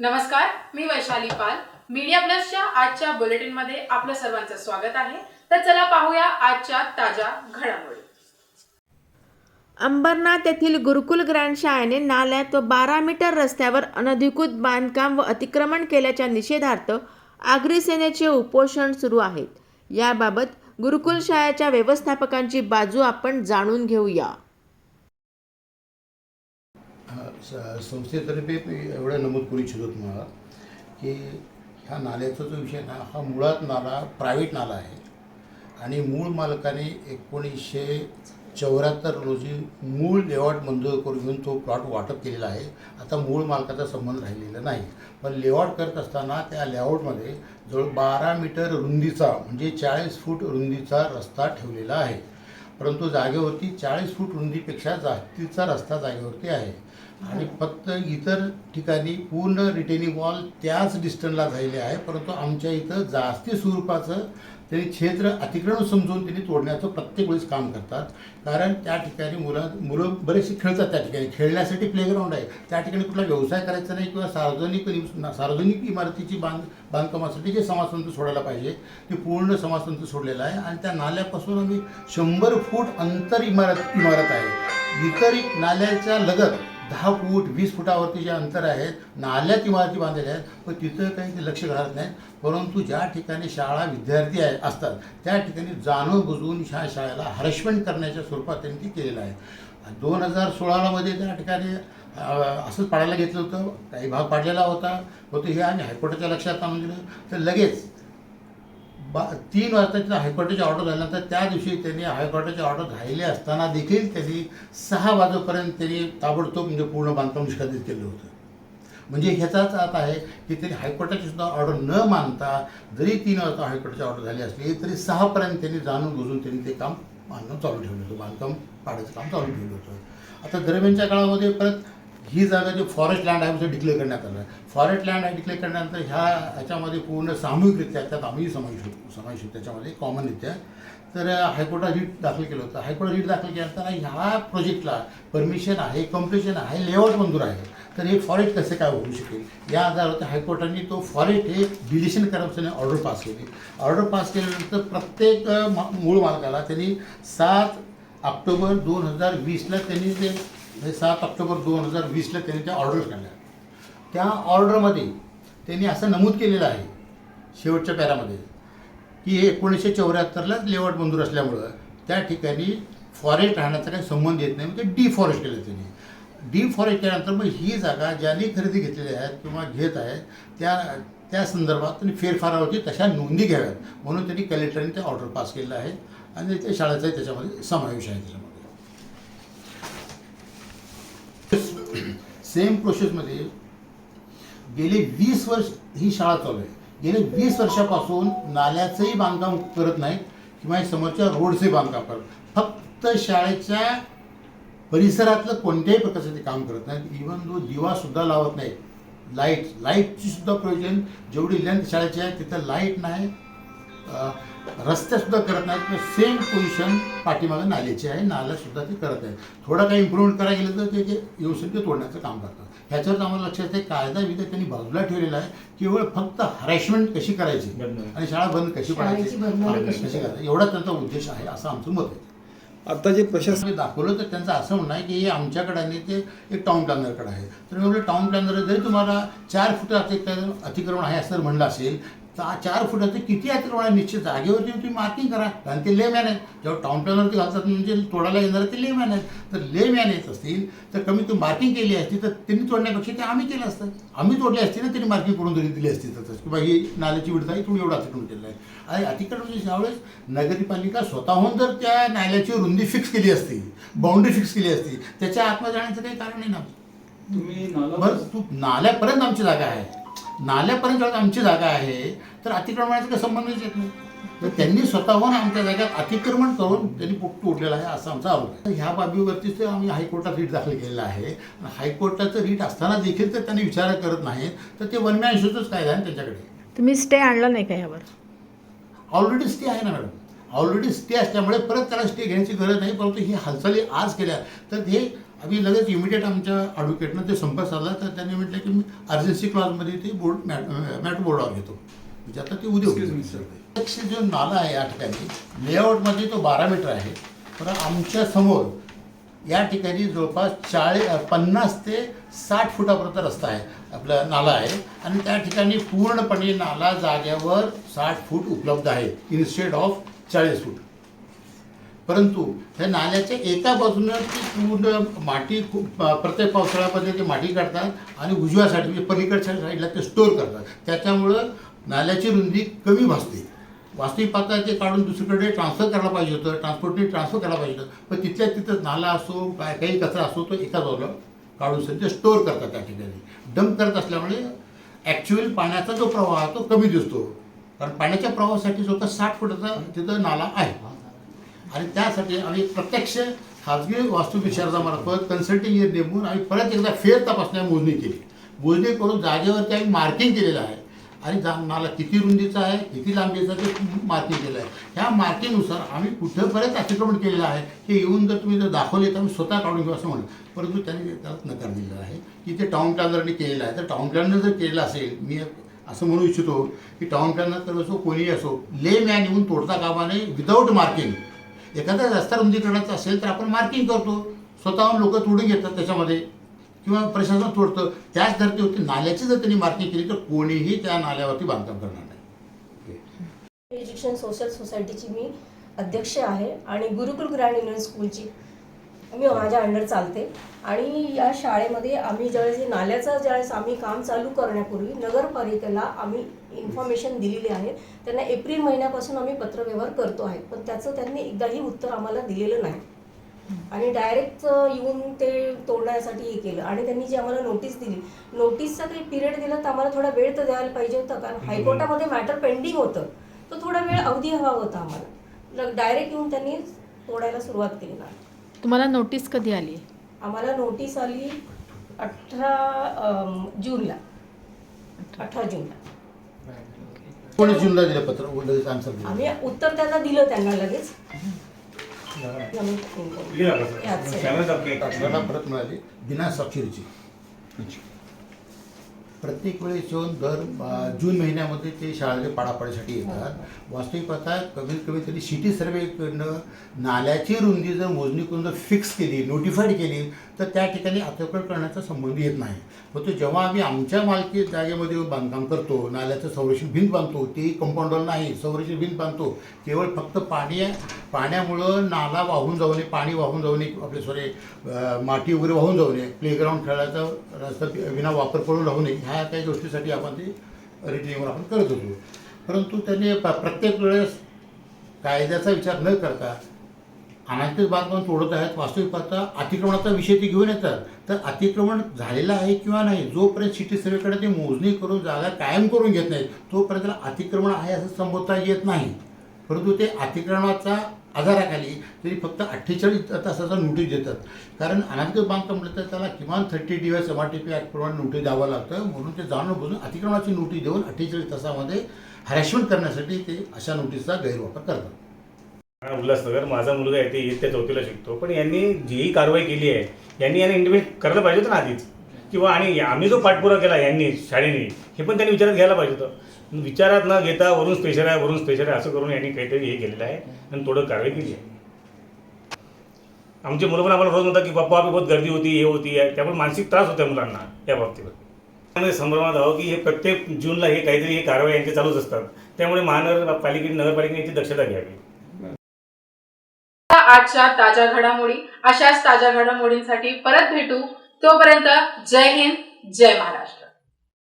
नमस्कार मी वैशाली पाल. मीडिया प्लसच्या आजच्या बुलेटिनमध्ये आपलं सर्वांचं स्वागत आहे. तर चला पाहूया आजच्या ताज्या घडामोडी. अंबरनाथ येथील गुरुकुल ग्रँड शाळेने नाल्यात व बारा मीटर रस्त्यावर अनधिकृत बांधकाम व अतिक्रमण केल्याच्या निषेधार्थ आगरी सेनेचे उपोषण सुरू आहेत. याबाबत गुरुकुल शाळेच्या व्यवस्थापकांची बाजू आपण जाणून घेऊया. संस्थेतर्फे मी एवढं नमूद करू इच्छितो तुम्हाला की ह्या नाल्याचा जो विषय ना हा मुळात नाला प्रायव्हेट नाला आहे. आणि मूळ मालकाने एकोणीसशे चौऱ्याहत्तर रोजी मूळ लेआउट मंजूर करून घेऊन तो प्लॉट वाटप केलेला आहे. आता मूळ मालकाचा संबंध राहिलेला नाही. पण लेआउट करत असताना त्या लेआउटमध्ये जवळ बारा मीटर रुंदीचा म्हणजे चाळीस फूट रुंदीचा रस्ता ठेवलेला आहे. परंतु जागेवरती चाळीस फूट रुंदीपेक्षा जास्तीचा रस्ता जागेवरती आहे. आणि फक्त इतर ठिकाणी पूर्ण रिटेनिंग वॉल त्याच डिस्टन्सला झालेले आहे परंतु आमच्या इथं जास्ती स्वरूपाचं त्यांनी क्षेत्र अतिक्रमण समजून त्यांनी तोडण्याचं प्रत्येक वेळेस काम करतात. कारण त्या ठिकाणी मुलं मुलं बरेचसे खेळतात त्या ठिकाणी. खेळण्यासाठी प्लेग्राऊंड आहे. त्या ठिकाणी कुठला व्यवसाय करायचा नाही किंवा सार्वजनिक सार्वजनिक इमारतीची बांध बांधकामासाठी जे समाजतंत्र सोडायला पाहिजे ते पूर्ण समाजतंत्र सोडलेलं आहे. आणि त्या नाल्यापासून आम्ही शंभर फूट अंतर इमारत इमारत आहे. इतर नाल्याच्या लगत दहा फूट वीस फुटावरती जे अंतर आहेत नाल्यात इमारती बांधलेल्या आहेत पण तिथं काही ते लक्ष घालत नाहीत. परंतु ज्या ठिकाणी शाळा विद्यार्थी आहे असतात त्या ठिकाणी जाणून बुजवून ह्या शाळेला हरशमेंट करण्याच्या स्वरूपात त्यांनी ते केलेलं आहे. दोन हजार सोळामध्ये त्या ठिकाणी असंच पाडायला घेतलं होतं काही भाग पाडलेला होता होतो हे आम्ही हायकोर्टाच्या लक्षात आणून दिलं. तर लगेच बा तीन वाजता तिथं हायकोर्टाची ऑर्डर झाल्यानंतर त्या दिवशी त्यांनी हायकोर्टाची ऑर्डर राहिली असताना देखील त्यांनी सहा वाजेपर्यंत त्यांनी ताबडतोब म्हणजे पूर्ण बांधकाम निष्कासित केलं होतं. म्हणजे ह्याचाच अर्थ आहे की त्यांनी हायकोर्टाची सुद्धा ऑर्डर न मानता जरी तीन वाजता हायकोर्टाची ऑर्डर झाली असली तरी सहापर्यंत त्यांनी जाणून बुजून त्यांनी ते काम बांधकाम चालू ठेवलं होतं बांधकाम पाडायचं काम चालू ठेवलं होतं. आता दरम्यानच्या काळामध्ये परत ही जागा जी फॉरेस्ट लँड आहे डिक्लेअर करण्यात आलं. फॉरेस्ट लँड आहे डिक्लेअर करण्यानंतर ह्या ह्याच्यामध्ये पूर्ण सामूहिकरित्या त्यात आम्ही समावेश होतो समावेश त्याच्यामध्ये कॉमनरित्या तर हायकोर्टात रीट दाखल केलं होतं. हायकोर्टात रीट दाखल केल्यानंतर ह्या प्रोजेक्टला परमिशन आहे कम्प्लिशन आहे लेआउट मंजूर आहे. तर हे फॉरेस्ट कसे काय होऊ शकेल? या आधारावर हायकोर्टाने तो फॉरेस्ट हे डिलिशन करप्शनने ऑर्डर पास केली. ऑर्डर पास केल्यानंतर प्रत्येक मा- मूळ मालकाला त्यांनी सात ऑक्टोबर दोन हजार वीसला त्यांनी ते म्हणजे सात ऑक्टोबर दोन हजार वीसला त्यांनी त्या ऑर्डर काढल्या. त्या ऑर्डरमध्ये त्यांनी असं नमूद केलेलं आहे शेवटच्या पॅरामध्ये की हे एकोणीसशे चौऱ्याहत्तरलाच लेआउट मंजूर असल्यामुळं त्या ठिकाणी फॉरेस्ट राहण्याचा काही संबंध येत नाही म्हणजे डिफॉरेस्ट केलं त्यांनी. डिफॉरेस्ट केल्यानंतर मग ही जागा ज्यांनी खरेदी घेतलेली आहेत किंवा घेत आहेत त्या त्या संदर्भात त्यांनी फेरफारावरती तशा नोंदी घ्याव्यात. म्हणून त्यांनी कलेक्टरने ते ऑर्डर पास केलेलं आहे आणि त्या शाळेचाही त्याच्यामध्ये समावेश आहे त्याच्यामध्ये. सेम प्रोसेसमध्ये गेले वीस वर्ष ही शाळा चालू आहे. गेले वीस वर्षापासून नाल्याचंही बांधकाम करत नाहीत किंवा समोरच्या रोडचे बांधकाम करत फक्त शाळेच्या परिसरातलं कोणत्याही प्रकारचं ते काम करत नाहीत. इवन जो दिवासुद्धा लावत नाही लाइट लाईटची सुद्धा प्रयोजन जेवढी लेंथ शाळेची आहे तिथं लाइट नाही. रस्त्यासुद्धा करत नाहीत किंवा सेम पोझिशन पाठीमागं नाल्याची आहे नाल्यासुद्धा ते करत आहेत. थोडं काही इम्प्रूव्हमेंट करायला गेलं तर ते ते व्यवस्थित ते तोडण्याचं काम करतात. ह्याच्यावर आम्हाला लक्षात आहे कायदा विद्या त्यांनी बाजूला ठेवलेला आहे. केवळ फक्त हॅरेसमेंट कशी करायची? आणि शाळा बंद कशी पडायची कशी करायची? एवढा त्यांचा उद्देश आहे असं आमचं मत आहे. आता जे प्रशासन दाखवलं तर त्यांचं असं म्हणणं आहे की हे आमच्याकडे आणि ते एक टाऊन प्लॅनरकडे आहे. तर मी म्हटलं टाऊन प्लॅनर जरी तुम्हाला चार फुट अतिक्रमण अतिक्रमण आहे असं जर म्हणलं असेल चार फुटाचं किती आहे निश्चित जागेवरती तुम्ही मार्किंग करा. कारण ते लेमॅन आहेत. जेव्हा टाऊन प्लॅनरवरती घालतात म्हणजे तोडायला येणार ते लेमॅन आहेत. तर लेमॅन येत असतील तर कमी तुम्ही मार्किंग केली असती तर त्यांनी तोडण्यापेक्षा ते आम्ही केलं असतं. आम्ही तोडली असती ना त्यांनी मार्किंग करून तरी दिली असती तर की बा ही नाल्याची विडत आहे तुम्ही एवढं अतिक्रमण केलं आहे. आणि अतिक्रमण म्हणजे ज्यावेळेस नगरपालिका स्वतःहून जर त्या नाल्याची रुंदी फिक्स केली असती बाउंड्री फिक्स केली असती त्याच्या आतमध्ये जाण्याचं काही कारण नाही ना. तुम्ही तू नाल्यापर्यंत आमची जागा आहे. नाल्यापर्यंत आमची जागा आहे तर अतिक्रमणाचा काही संबंधच येत नाही. तर त्यांनी स्वतःहून आमच्या जागेत अतिक्रमण करून त्यांनी पोट तोडलेलं आहे असा आमचा आरोप आहे. ह्या बाबीवरतीच ते आम्ही हायकोर्टात रीट दाखल केलेला आहे. आणि हायकोर्टाचं रीट असताना देखील तर त्यांनी विचार करत नाहीत. तर ते वनम्या इश्यूचंच कायदा आहे ना त्यांच्याकडे? तुम्ही स्टे आणला नाही का यावर? ऑलरेडी स्टे आहे ना मॅडम ऑलरेडी स्टे असल्यामुळे परत त्याला स्टे घेण्याची गरज नाही परंतु ही हालचाली आज केल्या. तर हे आम्ही लगेच इमिडिएट आमच्या ॲडव्होकेटनं ते संपर्क साधला तर त्यांनी म्हटलं की मी अर्जन्सी क्लासमध्ये ते बोर्ड मॅट मॅट बोर्डावर घेतो. म्हणजे आता ते उद्या Excuse me, sir. प्रत्यक्ष जो नाला आहे या ठिकाणी लेआउटमध्ये तो बारा मीटर आहे. पण आमच्यासमोर या ठिकाणी जवळपास चाळीस पन्नास ते साठ फुटापर्यंत रस्ता आहे आपला नाला आहे. आणि त्या ठिकाणी पूर्णपणे नाला जाग्यावर साठ फूट उपलब्ध आहे इन्स्टेड ऑफ चाळीस फूट. परंतु ह्या नाल्याच्या एका बाजूनं ती पूर्ण माती खूप प्रत्येक पावसाळ्यामध्ये ते माती काढतात आणि उजव्या साईड म्हणजे पलीकडच्या साईडला ते स्टोअर करतात. त्याच्यामुळं नाल्याची रुंदी कमी भासते. वास्तविक पाहता ते काढून दुसरीकडे ट्रान्सफर करायला पाहिजे होतं ट्रान्सपोर्टने ट्रान्सफर करायला पाहिजे होतं. पण तिथल्या तिथं नाला असो काय काही कचरा असो तो एका बाजूला काढून सध्या स्टोअर करतात त्या ठिकाणी. डंप करत असल्यामुळे ॲक्च्युअल पाण्याचा जो प्रवाह आहे तो कमी दिसतो. कारण पाण्याच्या प्रवाहासाठी स्वतः साठ फुटाचा तिथं नाला आहे. आणि त्यासाठी आम्ही प्रत्यक्ष खाजगी वास्तुविशारदामार्फत कन्सल्टिंग नेमून आम्ही परत एकदा फेर तपासण्या मोजणी केली. मोजणी करून जागेवरती आम्ही मार्किंग केलेलं आहे. आणि जा मला किती रुंदीचा आहे किती लांबीचा ते मार्किंग केलं आहे. ह्या मार्किंगनुसार आम्ही कुठंपर्यंत अतिक्रमण केलेलं आहे हे येऊन जर तुम्ही जर दाखवले तर आम्ही स्वतः काढून घेऊ असं म्हणलं परंतु त्यांनी त्याला नकार दिलेला आहे की ते टाऊन प्लॅनरने केलेलं आहे. तर टाऊन प्लॅनर जर केलेलं असेल मी असं म्हणू इच्छितो की टाऊन प्लॅनर तर असो कोणीही असो ले मॅन येऊन तोडता कामा नये विदाऊट मार्किंग एखादा रस्ता रुंदीकरणाचा असेल तर आपण मार्किंग करतो. स्वतःहून लोक तोडून घेतात त्याच्यामध्ये. किंवा प्रशासन तोडतं. त्याच धर्तीवरती नाल्याची जर त्यांनी मार्किंग केली तर कोणीही त्या नाल्यावरती बांधकाम करणार नाही. एज्युकेशन सोशल सोसायटीची मी अध्यक्ष आहे. आणि गुरुकुल ग्रँड इंडियन स्कूलची मी माझ्या अंडर चालते. आणि या शाळेमध्ये आम्ही ज्यावेळेस नाल्याचं ज्यावेळेस आम्ही काम चालू करण्यापूर्वी नगरपालिकेला आम्ही इन्फॉर्मेशन दिलेली आहे. त्यांना एप्रिल महिन्यापासून आम्ही पत्रव्यवहार करतो आहे. पण त्याचं त्यांनी एकदाही उत्तर आम्हाला दिलेलं नाही. आणि डायरेक्ट येऊन ते तोडण्यासाठी हे केलं. आणि त्यांनी जी आम्हाला नोटीस दिली नोटीसचा काही पिरियड दिला तर आम्हाला थोडा वेळ तर द्यायला पाहिजे होता. कारण हायकोर्टामध्ये मॅटर पेंडिंग होतं. तो थोडा वेळ अवधी हवा होता आम्हाला. डायरेक्ट येऊन त्यांनी तोडायला सुरुवात केली. नाही तुम्हाला नोटीस कधी आली? आम्हाला नोटीस आली अठरा जूनला. अठरा. जूनला. कोणी जूनला दिलं पत्र? आन्सर दिलं? आम्ही उत्तर त्यांना दिलं त्यांना लगेच. याच. परत मिळाली. बिना स्वाक्षरीची प्रत्येक वेळेस येऊन दर जून महिन्यामध्ये ते शाळेच्या पाडापाडीसाठी येतात. वास्तविक पाहता कमीत कमी तरी सिटी सर्वेकडनं नाल्याची रुंदी जर मोजणी करून जर फिक्स केली नोटिफाईड केली तर त्या ठिकाणी अतिक्रमण करण्याचा संबंध येत नाही. परंतु जेव्हा आम्ही आमच्या मालकी जागेमध्ये बांधकाम करतो नाल्याचं संरक्षण भिंत बांधतो ती कंपाऊंडवर नाही संरक्षण भिंत बांधतो केवळ फक्त पाणी पाण्यामुळं नाला वाहून जाऊ नये पाणी वाहून जाऊ नये आपले सॉरी माती वगैरे वाहून जाऊ नये प्लेग्राऊंड खेळायचा रस्ता विना वापर करून राहू नये ह्या काही गोष्टीसाठी आपण ते रिटिंगवर आपण करत होतो. परंतु त्यांनी प- प्रत्येक वेळेस कायद्याचा विचार न करता अनाधिकृत बांधकाम तोडत आहेत वास्तविक पाहता अतिक्रमणाचा विषय ते घेऊन येतात. तर अतिक्रमण झालेलं आहे किंवा नाही जोपर्यंत सिटी सर्वेकडे ते मोजणी करून जागा कायम करून घेत नाहीत तोपर्यंत अतिक्रमण आहे असं संबोधता येत नाही. परंतु ते अतिक्रमणाचा आधाराखाली तरी फक्त अठ्ठेचाळीस तासाचा नोटीस देतात. कारण अनाधिकृत बांधकाम म्हटलं तर त्याला किमान थर्टी दिवस एम आर टी पी ॲक्टप्रमाणे नोटीस द्यावं लागतं. म्हणून ते जाणून बुजून अतिक्रमणाची नोटीस देऊन अठ्ठेचाळीस तासामध्ये हॅरेसमेंट करण्यासाठी ते अशा नोटीसचा गैरवापर करतात. उल्हासनगर माझा मुलगा आहे ते इयत्ता चौथीला शिकतो. पण यांनी जी कारवाई केली आहे यांनी यांनी इंटिमेट करायला पाहिजे होतं ना आधीच? किंवा आणि आम्ही जो पाठपुरा केला यांनी शाळेने हे पण त्यांनी विचारात घ्यायला पाहिजे होतं. विचारात न घेता वरून स्पेशल आहे वरून स्पेशल आहे असं करून यांनी काहीतरी हे केलेलं आहे आणि थोडं कारवाई केली आहे. आमचे मुलं पण आम्हाला रोज म्हणतात की बाप्पा बहुत गर्दी होती हे होती. त्यामुळे मानसिक त्रास होता मुलांना या बाबतीवर. त्यामुळे संभ्रमात आहो की हे प्रत्येक जूनला हे काहीतरी हे कारवाई यांचे चालूच असतात. त्यामुळे महानगरपालिकेने नगरपालिकेने याची दक्षता घ्यावी. आजच्या ताज्या घडामोडी अशाच ताज्या घडामोडींसाठी परत भेटू. तोपर्यंत जय हिंद जय महाराष्ट्र.